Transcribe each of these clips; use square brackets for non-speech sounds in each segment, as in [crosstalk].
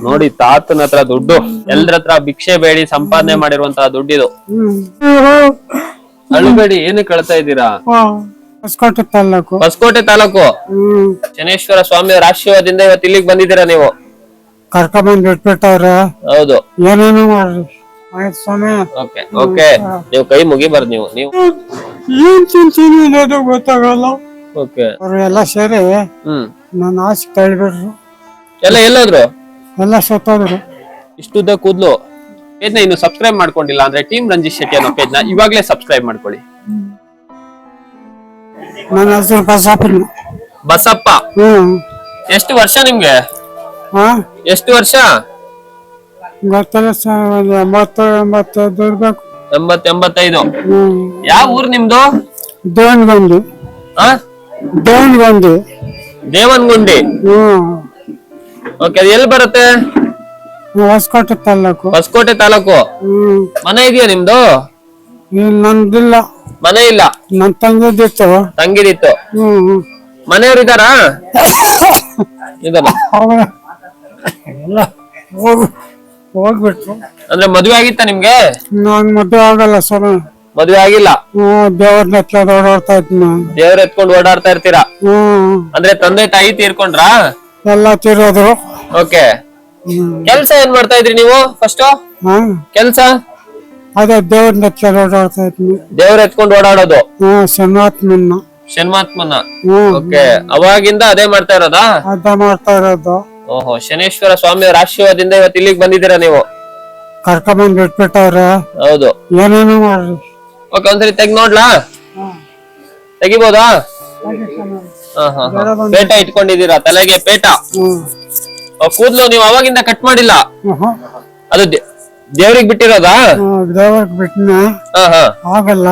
ನೋಡಿ ತಾತನ ಹತ್ರ ದುಡ್ಡು ಎಲ್ರ ಹತ್ರ ಭಿಕ್ಷೆ ಬೇಡಿ ಸಂಪಾದನೆ ಮಾಡಿರುವಂತಹ ದುಡ್ಡಿದು ಅಳುಬೇಡಿ ಏನು ಕಳ್ತಾ ಇದ್ದೀರಾ? ಹೊಸಕೋಟೆ ತಾಲೂಕು. ಹೊಸಕೋಟೆ ತಾಲೂಕು? ಹ್ಮ್. ಸ್ವಾಮಿ ಸ್ವಾಮಿಯವರ ಆಶೀರ್ವಾದದಿಂದ ಇವತ್ತು ಇಲ್ಲಿಗೆ ಬಂದಿದ್ದೀರಾ ನೀವು? ಕರ್ಕೊಂಬಂದ್ ಬಿಟ್ಬಿಟ್ಟವ್ರ. ಹೌದು. ಏನೇನು ಮಾಡ್ರಿ. ಆಯ್ತು ಸ್ವಾಮಿ. ಓಕೆ ಓಕೆ ನೀವು ಕೈ ಮುಗಿಬಾರ್ದು ನೀವು ನೀವು. ಏನ್ ತಿಂತೀನಿ ಅನ್ನೋದು ಗೊತ್ತಾಗಲ್ಲ. ಓಕೆ ಅವ್ರು ಎಲ್ಲ ಸೇರಿ ಹ್ಮ್. ನನ್ನ ಆಸೆ ತಳ್ಬಿಟ್ರು ಎಲ್ಲ ಎಲ್ಲೋದ್ರು? ಎಲ್ಲ ಸತ್ತೋದ್ರು ಇಷ್ಟುದ್ದ ಕೂದ್ಲು. ಪೇಜ್ನ ಇನ್ನು ಸಬ್ಸ್ಕ್ರೈಬ್ ಮಾಡ್ಕೊಂಡಿಲ್ಲ ಅಂದ್ರೆ ಟೀಮ್ ರಂಜಿತ್ ಶೆಟ್ಟಿ ಅನ್ನೋ ಪೇಜ್ನ ಇವಾಗ್ಲೇ ಸಬ್ಸ್ಕ್ರೈಬ್ ಮಾಡ್ಕೊಳ್ಳಿ. ನನ್ನ ಹೆಸರು ಬಸಪ್ಪ ಬಸಪ್ಪ? ಹ್ಮ್. ಎಷ್ಟು ವರ್ಷ ನಿಮ್ಗೆ? ಹಾ ಎಷ್ಟು ವರ್ಷ? ಗೊತ್ತಿಲ್ಲ ಸರ್ ಒಂದು ಎಂಬತ್ತು ಎಂಬತ್ತೈದು ಇರ್ಬೇಕು. ಎಂಬತ್ ಎಂಬತ್ತೈದು ಹ್ಮ್. ಯಾವ ಊರ್ ನಿಮ್ದು? ದೇವನಗುಂಡಿ. ಆ? ದೇವನಗುಂಡಿ. ದೇವನಗುಂಡಿ. ಹ್ಮ್. ಓಕೆ ಅದು ಎಲ್ಲಿ ಬರುತ್ತೆ? ಹೊಸಕೋಟೆ ತಾಲೂಕು. ಹೊಸಕೋಟೆ ತಾಲೂಕು? ಹ್ಮ್. ಮನೆ ಇದೆಯಾ ನಿಮ್ದು? ಇಲ್ಲಿ ನಂದಿಲ್ಲ. ಮನೆ ಇಲ್ಲ? ನನ್ನ ತಂಗಿದಿತ್ತು. ತಂಗಿದಿತ್ತು. ಹ್ಮ್ ಹ್ಮ್. ಮನೆಯವ್ರು ಇದಾರಾ [laughs] ಅವ್ರ. ಎಲ್ಲ ಹೋಗ್ ಹೋಗ್ಬಿಟ್ರು. ಅಂದ್ರೆ ಮದ್ವೆ ಆಗಿತ್ತ ನಿಮ್ಗೆ? ನಾನ್ ಮದುವೆ ಆಗಲ್ಲ ಸರ್. ಮದ್ವೆ ಆಗಿಲ್ಲ? ಹ್ಞೂ ದೇವ್ರನ್ನ ಹತ್ರ ಓಡಾಡ್ತಾ ಇದ್ನ. ದೇವ್ರ ಎತ್ಕೊಂಡು ಓಡಾಡ್ತಾ ಇರ್ತೀರಾ? ಹ್ಮ್. ಅಂದ್ರೆ ತಂದೆ ತಾಯಿ ತೀರ್ಕೊಂಡ್ರಾ? ಎಲ್ಲ ತಿರೋದ್ರು. ಓಕೆ ಕೆಲಸ ಏನ್ ಮಾಡ್ತಾ ಇದ್ರಿ ನೀವು ಫಸ್ಟ್ ಕೆಲಸ? ಅದೇ ದೇವ್ರನ್ನ ಹತ್ರ ಓಡಾಡ್ತಾ ಇದ್ವಿ. ದೇವ್ರ ಎತ್ಕೊಂಡು ಓಡಾಡೋದು? ಹ್ಮ್ ಶನಾತ್ಮನ್ನ ಶನ್ಮಾತ್ಮನ ಓಕೆ ಅವಾಗಿಂದ ಅದೇ ಮಾಡ್ತಾ ಇರೋದಾ? ಅದ ಮಾಡ್ತಾ ಇರೋದು. ಓಹೋ ಶನೇಶ್ವರ ಸ್ವಾಮಿಯವರ ಆಶೀರ್ವಾದದಿಂದ ಇವತ್ತು ಇಲ್ಲಿಗೆ ಬಂದಿದ್ದೀರಾ ನೀವು? ಕರ್ಕೊಂಬಂದ್ ಬಿಟ್ಬಿಟ್ಟವ್ರೆ. ಹೌದು. ಏನೇನು ಮಾಡ್ರಿ. ಓಕೆ ಒಂದ್ಸರಿ ತೆಗ್ ನೋಡ್ಲಾ? ತೆಗಿಬೋದಾ? ಹಾ. ಪೇಟ ಇಟ್ಕೊಂಡಿದ್ದೀರಾ? ತಲೆಗೆ ಪೇಟ? ಹ್ಮ್. ಕೂದ್ಲು ನೀವು ಅವಾಗಿಂದ ಕಟ್ ಮಾಡಿಲ್ಲ. ಅದು ದೇವ್ರಿಗೆ ಬಿಟ್ಟಿರೋದಾ? ದೇವ್ರಿಗೆ ಬಿಟ್ಟಿನ ಆಗಲ್ಲ.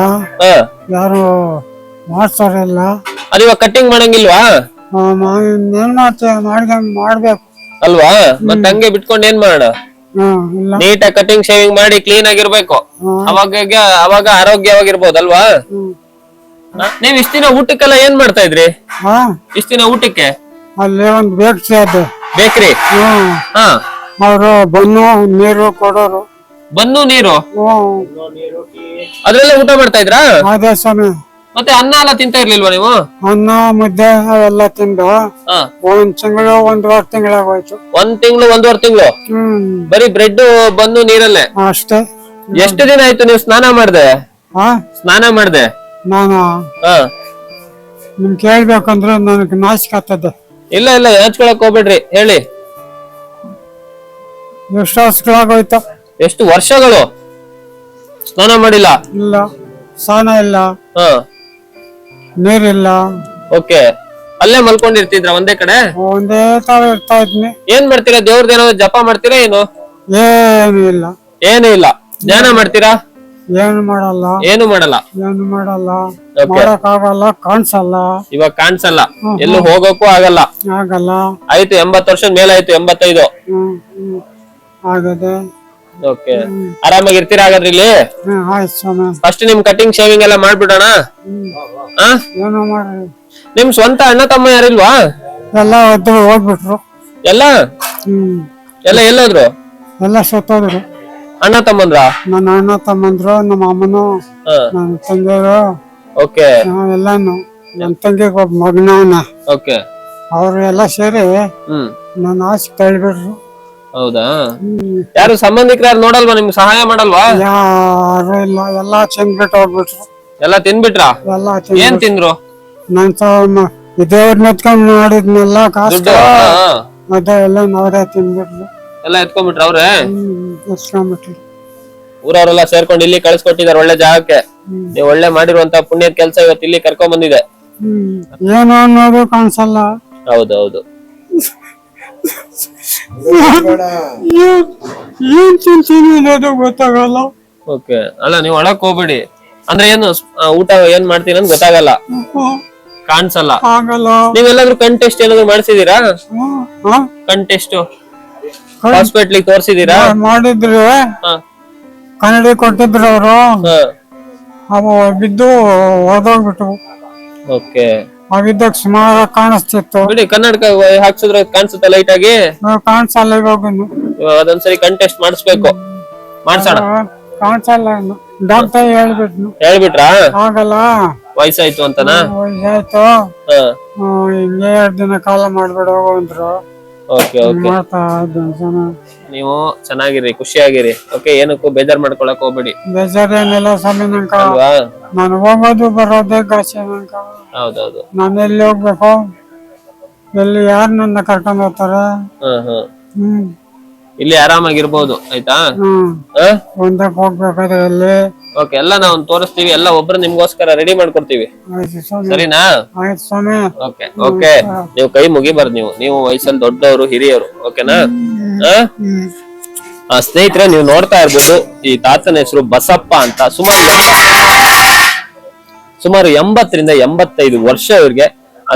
ಯಾರು ಮಾಡ್ತಾರಲ್ಲ ಅದು ಇವಾಗ ಕಟ್ಟಿಂಗ್ ಮಾಡಂಗಿಲ್ವಾ? ಏನ್ ಮಾಡ್ತೇವೆ ಮಾಡ್ದಂಗ್ ಮಾಡ್ಬೇಕು. ಅಲ್ವಾ? ಮತ್ತೆ ಹಂಗೆ ಬಿಟ್ಕೊಂಡು ಏನ್ ಮಾಡೋಣ? ನೀಟಾಗಿ ಕಟಿಂಗ್ ಶೇವಿಂಗ್ ಮಾಡಿ ಕ್ಲೀನ್ ಆಗಿರ್ಬೇಕು. ಅವಾಗ ಅವಾಗ ಆರೋಗ್ಯವಾಗಿರ್ಬೋದಲ್ವಾ? ನೀವ್ ಇಷ್ಟಿನ ಊಟಕ್ಕೆಲ್ಲ ಏನ್ ಮಾಡ್ತಾ ಇದ್ರಿ? ಹಾ. ಇಷ್ಟ ದಿನ ಊಟಕ್ಕೆ? ಅಲ್ಲಿ ಒಂದು ಬೇಕು ಅದು. ಬೇಕ್ರಿ? ಹ್ಮ್ ಹಾ. ಅವರು ಬನ್ನು ನೀರು ಕೊಡೋರು. ಬನ್ನು ನೀರು? ಹ್ಮ್ ಅದ್ರಲ್ಲೇ ಊಟ ಮಾಡ್ತಾ ಇದ್ರಾ? ಅದೇ ಸ್ವಾಮಿ. ಮತ್ತೆ ಅನ್ನ ಎಲ್ಲ ತಿಂತಾ ಇರ್ಲಿಲ್ವಾ ನೀವು? ಅನ್ನ ಮುದ್ದೆ ಅವೆಲ್ಲ ತಿಂದು ಹಾ. ಒಂದ್ ತಿಂಗಳು ಒಂದೂವರೆ ತಿಂಗಳಾಗೋಯ್ತು. ಒಂದ್ ತಿಂಗಳು ಒಂದೂವರೆ ತಿಂಗಳು? ಹ್ಮ್. ಬರೀ ಬ್ರೆಡ್ ಬಂದು ನೀರಲ್ಲೇ? ಅಷ್ಟೇ. ಎಷ್ಟು ದಿನ ಆಯ್ತು ನೀವು ಸ್ನಾನ ಮಾಡ್ದೆ? ಹಾ ಸ್ನಾನ ಮಾಡ್ದೆ? ನಾನು? ಹಾ. ನಿಮ್ ಕೇಳ್ಬೇಕಂದ್ರೆ ನನಗೆ ನಾಚಿಕೆ ಆಗ್ತದೆ. ಇಲ್ಲ ಇಲ್ಲ ಹಚ್ಕೊಳಕ್ ಹೋಗ್ಬೇಡ್ರಿ ಹೇಳಿ. ಎಷ್ಟು ವರ್ಷಗಳಾಗೋಯ್ತು ಎಷ್ಟು ವರ್ಷಗಳು? ಸ್ನಾನ ಮಾಡಿಲ್ಲ? ಇಲ್ಲ ಸ್ನಾನ ಇಲ್ಲ. ಹಾ. ನೀರಿಲ್ಲ. ಓಕೆ. ಅಲ್ಲೇ ಮಲ್ಕೊಂಡಿರ್ತಿದ್ರ ಒಂದೇ ಕಡೆ? ಒಂದೇ ತರ ಇರ್ತಾ ಇದ್ನಿ. ಏನ್ ಮಾಡ್ತೀರಾ? ದೇವ್ರದ್ದು ಏನಾದ್ರು ಜಪ ಮಾಡ್ತೀರಾ ಏನು? ಏನು ಇಲ್ಲ. ಏನೂ ಇಲ್ಲ. ಧ್ಯಾನ ಮಾಡ್ತೀರಾ? ಏನು ಮಾಡಲ್ಲ. ಏನು ಮಾಡಲ್ಲ. ಏನು ಮಾಡಲ್ಲ. ಮಾಡಕ್ ಆಗಲ್ಲ ಕಾಣಿಸಲ್ಲ. ಇವಾಗ ಕಾಣಿಸಲ್ಲ. ಎಲ್ಲೂ ಹೋಗೋಕ್ಕೂ ಆಗಲ್ಲ. ಆಗಲ್ಲ. ಆಯ್ತು ಎಂಬತ್ ವರ್ಷದ ಮೇಲೆ ಆಯ್ತು ಎಂಬತ್ತೈದು ಆಗದೆ. ಓಕೆ ಆರಾಮಾಗಿರ್ತೀರಾ ಹಾಗಾದ್ರೆ ಇಲ್ಲಿ? ಫಸ್ಟ್ ನಿಮ್ ಕಟಿಂಗ್ ಶೇವಿಂಗ್ ಎಲ್ಲ ಮಾಡ್ಬಿಡೋಣ? ಆ ಏನೋ ಮಾಡ್ರಿ ನಿಮ್ ಸ್ವಂತ ಅಣ್ಣ ತಮ್ಮ ಯಾರಿಲ್ವಾ ಎಲ್ಲ ಹೋಗ್ಬಿಟ್ರು. ಎಲ್ಲ? ಎಲ್ಲ ಎಲ್ಲೋದ್ರು? ಎಲ್ಲ ಸತ್ತೋದ್ರು. ಅಣ್ಣ ತಮ್ಮಂದ್ರ? ನನ್ನ ಅಣ್ಣ ತಮ್ಮಂದ್ರು ನಮ್ಮ ಅಮ್ಮನು ನನ್ನ ತಂಗಿಯರು ಓಕೆ. ಎಲ್ಲಾನು ನನ್ನ ತಂಗಿಗೆ ಒಬ್ಬ ಮಗನ ಓಕೆ. ಅವ್ರು ಎಲ್ಲ ಸೇರಿ ನನ್ನ ಆಸೆ ಕೇಳ್ಬಿಟ್ರು ಹೌದಾ? ಯಾರು ಸಂಬಂಧಿಕರು ಯಾರು ನೋಡಲ್ವಾ ನಿಮ್ಗೆ ಸಹಾಯ ಮಾಡಲ್ವಾ? ಯಾರು ಇಲ್ಲ ಎಲ್ಲ ಚೆಂದ್ಬಿಟ್ಟು ಹೋಗ್ಬಿಟ್ರು. ಎಲ್ಲ ತಿನ್ಬಿಟ್ರ ಎಲ್ಲ ಏನ್. ತಿಂದ್ರು? ನನ್ ದೇವ್ರನ್ನ ಎತ್ಕೊಂಡ್ ಮಾಡಿದ್ನೆಲ್ಲ ಕಾಸು. ದುಡ್ಡು ಹಾ, ಹಾ. ಅದೇ ಎಲ್ಲ ನಾವ್ರೇ ತಿನ್ಬಿಟ್ರು ಎಲ್ಲ ಎತ್ಕೊಂಡ್ಬಿಟ್ರ ಅವ್ರೆ? ಊರವರೆಲ್ಲ ಸೇರ್ಕೊಂಡು ಇಲ್ಲಿ ಕಳಿಸ್ಕೊಟ್ಟಿದ್ದಾರೆ ಒಳ್ಳೆ ಜಾಗಕ್ಕೆ. ನೀವು ಒಳ್ಳೆ ಮಾಡಿರುವಂತ ಪುಣ್ಯದ ಕೆಲಸ ಇವತ್ತು ಇಲ್ಲಿ ಕರ್ಕೊಂಡ್ ಬಂದಿದೆ. ಹ್ಮ್. ಏನು ಅನ್ನೋದು ಕಾಣಿಸಲ್ಲ. ಹೌದು ಏನ್ ಏನ್ ತಿಂತೀನಿ ಅನ್ನೋದು ಗೊತ್ತಾಗಲ್ಲ. ಓಕೆ. ಅಲ್ಲ ನೀವು ಒಳಕ್ ಹೋಗ್ಬೇಡಿ. ಅಂದ್ರೆ ಏನು ಸ್- ಆ, ಊಟ ಏನ್ ಮಾಡ್ತೀನಿ ಅಂತ ಗೊತ್ತಾಗಲ್ಲ. ಹ್ಮ್. ಕಾಣಿಸಲ್ಲ. ಆಗಲ್ಲ. ನೀವೆಲ್ಲಾದ್ರೂ ಕಂಟೆಸ್ಟ್ ಟೆಸ್ಟ್ ಏನಾದ್ರು ಮಾಡಿಸಿದೀರಾ ಹ್ಮ್. ಹಾ? ಕಣ್ ಟೆಸ್ಟ್ ಕಣ್- ಹಾಸ್ಪಿಟ್ಲಿಗೆ ತೋರಿಸಿದೀರಾ ಮಾಡಿದ್ರು. ಕನ್ನಡಿ ಕೊಟ್ಟಿದ್ರು ಅವರು. ಅವು ಬಿದ್ದು ಹೊರದೋಗ್ಬಿಟ್ಟು ಓಕೆ. ಅವಿದ್ದಾಗ ಸುಮಾರು ಕಾಣಿಸ್ತಿತ್ತು. ಬಿಡಿ ಕನ್ನಡಕ ಹಾಕ್ಸಿದ್ರೆ ಕಾಣಿಸುತ್ತೆ ಲೈಟ್ ಆಗಿ? ಕಾಣಿಸಲ್ಲ ಅದೊಂದ್ಸರಿ ಕಂಟೆಸ್ಟ್ ಮಾಡಿಸ್ಬೇಕು. ಮಾಡ್ಸೋಣ. ಕಾಣಿಸಲ್ಲ ಡಾಕ್ಟರ್ ಹೇಳ್ಬಿಟ್ನು. ಹೇಳ್ಬಿಟ್ರಾ? ಆಗಲ್ಲ. ವಯಸ್ಸಾಯ್ತು ಅಂತನಾ? ವಯಸ್ಸಾಯ್ತು. ಹಿಂಗೆ ಎರಡು ದಿನ ಕಾಲ ಮಾಡ್ಬೇಡ ಹೋಗು ಅಂದ್ರು. ಓಕೆ ಓಕೆ ಮಾಡ್ತಾ ಇದ್ದೀನಿ ಜನ ನೀವು ಚೆನ್ನಾಗಿರಿ ಖುಷಿಯಾಗಿರಿ. ಓಕೆ ಏನಕ್ಕೂ ಬೇಜಾರ್ ಮಾಡ್ಕೊಳಕ್ ಹೋಗ್ಬೇಡಿ. ಬೇಜಾರೇನಿಲ್ಲ ಸ್ವಾಮಿ ನಂಕ. ಅಲ್ವಾ? ನಾನು ಹೋಗೋದು ಬರೋದೇ ಗಾಸೆ ನಂಕ. ಹೌದೌದು. ನಾನು ಎಲ್ಲಿ ಹೋಗ್ಬೇಕು? ಎಲ್ಲಿ ಯಾರು ನನ್ನ ಕರ್ಕೊಂಡು ಹೋಗ್ತಾರೆ? ಹಾ ಹಾ ಹ್ಮ್. ಇಲ್ಲಿ ಆರಾಮಾಗಿರ್ಬೋದು ಆಯ್ತಾ? ಹ್ಮ್. ಹಾ? ಒಂದಕ್ಕೆ ಹೋಗ್ಬೇಕಾದ್ರೆ ಎಲ್ಲಿ ಓಕೆ ಎಲ್ಲ ನಾವು ತೋರಿಸ್ತೀವಿ ಎಲ್ಲ ಒಬ್ರು ನಿಮ್ಗೋಸ್ಕರ ರೆಡಿ ಮಾಡ್ಕೊಡ್ತೀವಿ. ಆಯ್ತು ಸ್ವಾಮಿ. ಸರಿನಾ? ಆಯ್ತು ಸ್ವಾಮಿ. Okay okay. ನೀವು ಕೈ ಮುಗಿಬಾರ್ದು ನೀವು. ನೀವು ವಯಸ್ಸಲ್ಲಿ ದೊಡ್ಡವರು ಹಿರಿಯರು ಓಕೆನಾ? ಹಾ? ಆ, ಸ್ನೇಹಿತರೆ ನೀವು ನೋಡ್ತಾ ಇರ್ಬೋದು ಈ ತಾತನ ಹೆಸರು ಬಸಪ್ಪ ಅಂತ ಸುಮಾರು ಸುಮಾರು ಎಂಬತ್ತರಿಂದ ಎಂಬತ್ತೈದು ವರ್ಷ ಇವ್ರಿಗೆ.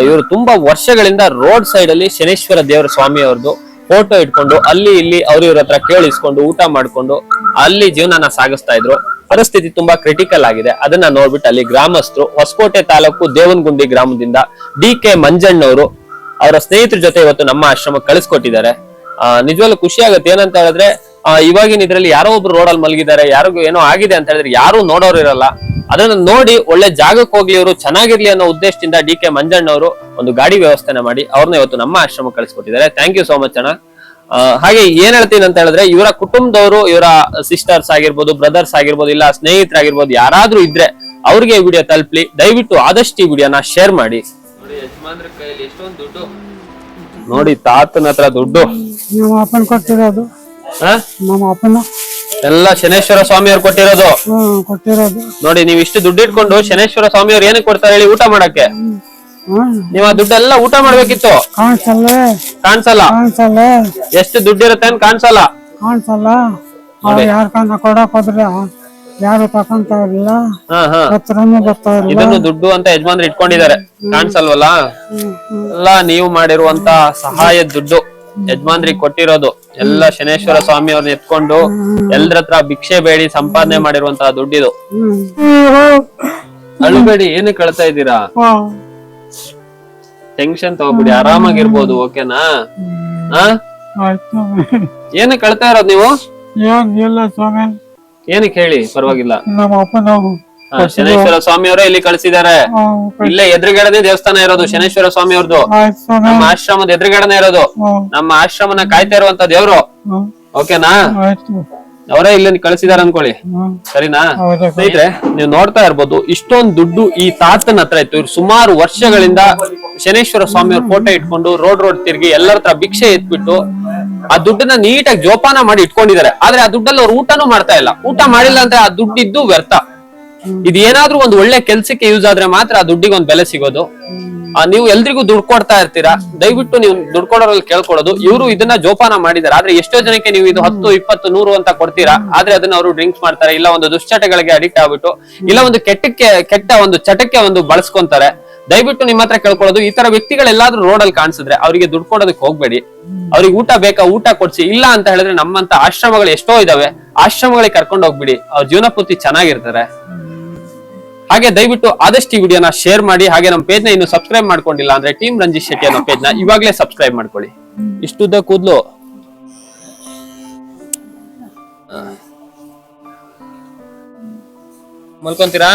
ಇವರು ತುಂಬಾ ವರ್ಷಗಳಿಂದ ರೋಡ್ ಸೈಡ್ ಅಲ್ಲಿ ಶನೇಶ್ವರ ದೇವರ ಸ್ವಾಮಿ ಅವ್ರದ್ದು. ಫೋಟೋ ಇಟ್ಕೊಂಡು ಅಲ್ಲಿ ಇಲ್ಲಿ ಅವ್ರ ಇವ್ರ ಹತ್ರ ಕೇಳಿಸ್ಕೊಂಡು ಊಟ ಮಾಡ್ಕೊಂಡು ಅಲ್ಲಿ ಜೀವನನ ಸಾಗಿಸ್ತಾ ಇದ್ರು. ಪರಿಸ್ಥಿತಿ ತುಂಬಾ ಕ್ರಿಟಿಕಲ್ ಆಗಿದೆ. ಅದನ್ನ ನೋಡ್ಬಿಟ್ಟು ಅಲ್ಲಿ ಗ್ರಾಮಸ್ಥರು ಹೊಸಕೋಟೆ ತಾಲೂಕು ದೇವನಗುಂಡಿ ಗ್ರಾಮದಿಂದ ಡಿ ಕೆ ಮಂಜಣ್ಣವರು ಅವರ ಸ್ನೇಹಿತರ ಜೊತೆ ಇವತ್ತು ನಮ್ಮ ಆಶ್ರಮಕ್ಕೆ ಕಳಿಸ್ಕೊಟ್ಟಿದ್ದಾರೆ. ಆ, ನಿಜವಾಗ್ಲೂ ಖುಷಿ ಆಗುತ್ತೆ. ಏನಂತ ಹೇಳಿದ್ರೆ ಇವಾಗಿನ ಇದ್ರಲ್ಲಿ ಯಾರೋ ಒಬ್ರು ರೋಡಲ್ಲಿ ಮಲಗಿದ್ದಾರೆ ಯಾರಿಗೂ ಏನೋ ಆಗಿದೆ ಅಂತ ಹೇಳಿದ್ರೆ ಯಾರು ನೋಡೋರು ಇರಲ್ಲ. ಅದನ್ನ ನೋಡಿ ಒಳ್ಳೆ ಜಾಗಕ್ಕೆ ಹೋಗ್ಲಿ ಇವರು ಚೆನ್ನಾಗಿರ್ಲಿ ಅನ್ನೋ ಉದ್ದೇಶದಿಂದ ಡಿ ಕೆ ಮಂಜಣ್ಣವರು ಒಂದು ಗಾಡಿ ವ್ಯವಸ್ಥೆನ ಮಾಡಿ ಅವ್ರನ್ನ ಇವತ್ತು ನಮ್ಮ ಆಶ್ರಮ ಕಳಿಸ್ಕೊಟ್ಟಿದ್ದಾರೆ. ಥ್ಯಾಂಕ್ ಯು ಸೋ ಮಚ್ ಅಣ್ಣ. ಹಾಗೆ ಏನ್ ಹೇಳ್ತೀನಿ ಅಂತ ಹೇಳಿದ್ರೆ ಇವರ ಕುಟುಂಬದವರು ಇವರ ಸಿಸ್ಟರ್ಸ್ ಆಗಿರ್ಬೋದು ಬ್ರದರ್ಸ್ ಆಗಿರ್ಬೋದು ಇಲ್ಲ ಸ್ನೇಹಿತರಾಗಿರ್ಬೋದು ಯಾರಾದ್ರೂ ಇದ್ರೆ ಅವ್ರಿಗೆ ಈ ವಿಡಿಯೋ ತಲುಪಲಿ. ದಯವಿಟ್ಟು ಆದಷ್ಟು ಈ ವಿಡಿಯೋನ ಶೇರ್ ಮಾಡಿ. ನೋಡಿ ಯಜಮಾನ್ರ ಕೈಯಲ್ಲಿ ಎಷ್ಟೊಂದು ದುಡ್ಡು. ನೋಡಿ ತಾತನ ಹತ್ರ ದುಡ್ಡು. ನಮ್ಮ ಅಪ್ಪನ ಕೊಟ್ಟಿರೋದು? ನಮ್ಮ ಅಪ್ಪನ ಎಲ್ಲ ಶನೇಶ್ವರ ಸ್ವಾಮಿ ಅವ್ರು ಕೊಟ್ಟಿರೋದು. ಹ್ಮ್ ಕೊಟ್ಟಿರೋದು. ನೋಡಿ ನೀವ್ ಇಷ್ಟು ದುಡ್ಡು ಇಟ್ಕೊಂಡು ಶನೇಶ್ವರ ಸ್ವಾಮಿ ಅವ್ರು ಏನಕ್ಕೆ ಕೊಡ್ತಾರೆ ಹೇಳಿ ಊಟ ಮಾಡಕ್ಕೆ? ನೀವ್ ಆ ದುಡ್ಡೆಲ್ಲ ಊಟ ಮಾಡ್ಬೇಕಿತ್ತು. ಕಾಣಿಸಲ್ಲ. ಕಾಣಿಸಲ್ಲ. ಕಾಣಿಸಲ್ಲ. ಎಷ್ಟು ದುಡ್ಡು ಇರುತ್ತೆ ಅಂತ ಕಾಣ್ಸಲ್ಲ. ಕಾಣಿಸಲ್ಲ. ಅವ್ರು ಯಾರ ಕನ್ನ ಕೊಡಕ್ ಹೋದ್ರೆ ಯಾರು ತಕೊಂತ ಇರಲಿಲ್ಲ ಹಾ ಹಾ. ಹತ್ರನೂ ಬರ್ತಾ ಇರಲಿಲ್ಲ ಇದನ್ನು ದುಡ್ಡು ಅಂತ ಯಜಮಾನ್ರು ಇಟ್ಕೊಂಡಿದ್ದಾರೆ. ಕಾಣಿಸಲ್ವಲ್ಲ? ಎಲ್ಲ ನೀವು ಮಾಡಿರುವಂತ ಸಹಾಯದ ದುಡ್ಡು. ಯಜಮಾನ್ರಿಗೆ ಕೊಟ್ಟಿರೋದು. ಎಲ್ಲ ಶನೇಶ್ವರ ಸ್ವಾಮಿ ಅವ್ರನ್ನ ಎತ್ಕೊಂಡು ಎಲ್ರ ಹತ್ರ ಭಿಕ್ಷೆ ಬೇಡಿ ಸಂಪಾದನೆ ಮಾಡಿರುವಂತಹ ದುಡ್ಡಿದು. ಅಳುಬೇಡಿ ಏನಕ್ಕೆ ಕಳ್ತಾ ಇದ್ದೀರಾ? ಟೆನ್ಶನ್ ಟೆನ್ಷನ್ ತಗೋಬಿಡಿ ಆರಾಮಾಗಿರ್ಬೋದು ಓಕೆನಾ? ಏನಕ್ಕೆ ಕಳ್ತಾ ಇರೋದು ನೀವು? ಏನಕ್ ಇಲ್ಲ ಸ್ವಾಮಿ. ಏನಕ್ಕೆ ಹೇಳಿ? ಪರವಾಗಿಲ್ಲ. ನಮ್ಮ ಅಪ್ಪನ ಹಾ, ಶನೇಶ್ವರ ಸ್ವಾಮಿ ಅವರೇ ಇಲ್ಲಿ ಕಳಿಸಿದ್ದಾರೆ. ಇಲ್ಲೇ ಎದುರುಗಡೆನೆ ದೇವಸ್ಥಾನ ಇರೋದು ಶನೇಶ್ವರ ಸ್ವಾಮಿ ಅವ್ರದ್ದು. ನಮ್ಮ ಆಶ್ರಮದ ಎದುರುಗಡೆನೆ ಇರೋದು. ನಮ್ಮ ಆಶ್ರಮನ ಕಾಯ್ತಾ ಇರುವಂತ ದೇವ್ರು. ಓಕೆನಾ? ಅವರೇ ಇಲ್ಲಿ ಕಳಿಸಿದಾರ ಅನ್ಕೊಳ್ಳಿ. ಸರಿನಾ? ಸ್ನೇಹಿತರೆ ನೀವು ನೋಡ್ತಾ ಇರ್ಬೋದು ಇಷ್ಟೊಂದು ದುಡ್ಡು ಈ ತಾತನ ಹತ್ರ ಇತ್ತು. ಇವ್ರು ಸುಮಾರು ವರ್ಷಗಳಿಂದ ಶನೇಶ್ವರ ಸ್ವಾಮಿ ಅವ್ರ ಫೋಟೋ ಇಟ್ಕೊಂಡು ರೋಡ್ ರೋಡ್ ತಿರುಗಿ ಎಲ್ಲರ ಹತ್ರ ಭಿಕ್ಷೆ ಎತ್ಬಿಟ್ಟು ಆ ದುಡ್ಡನ್ನ ನೀಟಾಗಿ ಜೋಪಾನ ಮಾಡಿ ಇಟ್ಕೊಂಡಿದ್ದಾರೆ. ಆದ್ರೆ ಆ ದುಡ್ಡಲ್ಲಿ ಅವ್ರು ಊಟನೂ ಮಾಡ್ತಾ ಇಲ್ಲ. ಊಟ ಮಾಡಿಲ್ಲ ಅಂದ್ರೆ ಆ ದುಡ್ಡಿದ್ದು ವ್ಯರ್ಥ. ಇದು ಏನಾದ್ರೂ ಒಂದು ಒಳ್ಳೆ ಕೆಲ್ಸಕ್ಕೆ ಯೂಸ್ ಆದ್ರೆ ಮಾತ್ರ ಆ ದುಡ್ಡಿಗೆ ಒಂದು ಬೆಲೆ ಸಿಗೋದು. ನೀವು ಎಲ್ರಿಗೂ ದುಡ್ಡು ಕೊಡ್ತಾ ಇರ್ತೀರಾ? ದಯವಿಟ್ಟು ನೀವು ದುಡ್ಡು ಕೊಡೋರಲ್ಲಿ ಕೇಳ್ಕೊಳ್ಳೋದು. ಇವರು ಇದನ್ನ ಜೋಪಾನ ಮಾಡಿದಾರೆ. ಆದ್ರೆ ಎಷ್ಟೋ ಜನಕ್ಕೆ ನೀವು ಇದು ಹತ್ತು, ಇಪ್ಪತ್ತು, ನೂರು ಅಂತ ಕೊಡ್ತೀರಾ? ಆದ್ರೆ ಅದನ್ನ ಅವರು ಡ್ರಿಂಕ್ಸ್ ಮಾಡ್ತಾರೆ. ಇಲ್ಲ ಒಂದು ದುಶ್ಚಟಗಳಿಗೆ ಅಡಿಕ್ಟ್ ಆಗ್ಬಿಟ್ಟು, ಇಲ್ಲ ಒಂದು ಕೆಟ್ಟಕ್ಕೆ, ಕೆಟ್ಟ ಒಂದು ಚಟಕ್ಕೆ ಒಂದು ಬಳಸ್ಕೊಂತಾರೆ. ದಯವಿಟ್ಟು ನಿಮ್ಮ ಹತ್ರ ಕೇಳ್ಕೊಳ್ಳೋದು. ಈ ತರ ವ್ಯಕ್ತಿಗಳೆಲ್ಲಾದ್ರೂ ರೋಡಲ್ಲಿ ಕಾಣಿಸಿದ್ರೆ ಅವರಿಗೆ ದುಡ್ಡು ಕೊಡೋದಕ್ಕೆ ಹೋಗ್ಬೇಡಿ. ಅವ್ರಿಗೆ ಊಟ ಬೇಕಾ, ಊಟ ಕೊಡ್ಸಿ. ಇಲ್ಲ ಅಂತ ಹೇಳಿದ್ರೆ ನಮ್ಮಂತ ಆಶ್ರಮಗಳು ಎಷ್ಟೋ ಇದಾವೆ. ಆಶ್ರಮಗಳಿಗೆ ಕರ್ಕೊಂಡು ಹೋಗ್ಬಿಡಿ. ಅವ್ರ ಜೀವನ ಪೂರ್ತಿ ಚೆನ್ನಾಗಿರ್ತಾರೆ. ಹಾಗೆ ದಯವಿಟ್ಟು ಆದಷ್ಟು ಈ ವಿಡಿಯೋನ ಶೇರ್ ಮಾಡಿ, ಹಾಗೆ ನಮ್ಮ ಪೇಜ್ನ ಇನ್ನು ಸಬ್ಸ್ಕ್ರೈಬ್ ಮಾಡ್ಕೊಂಡಿಲ್ಲ ಅಂದ್ರೆ ಟೀಮ್ ರಂಜಿತ್ ಶೆಟ್ಟಿ ಅನ್ನೋ ಪೇಜ್ನ ಇವಾಗ್ಲೇ ಸಬ್ಸ್ಕ್ರೈಬ್ ಮಾಡ್ಕೊಳ್ಳಿ. ಇಷ್ಟುದ ಕೂದ್ಲು. ಮಲ್ಕೊಂತೀರಾ?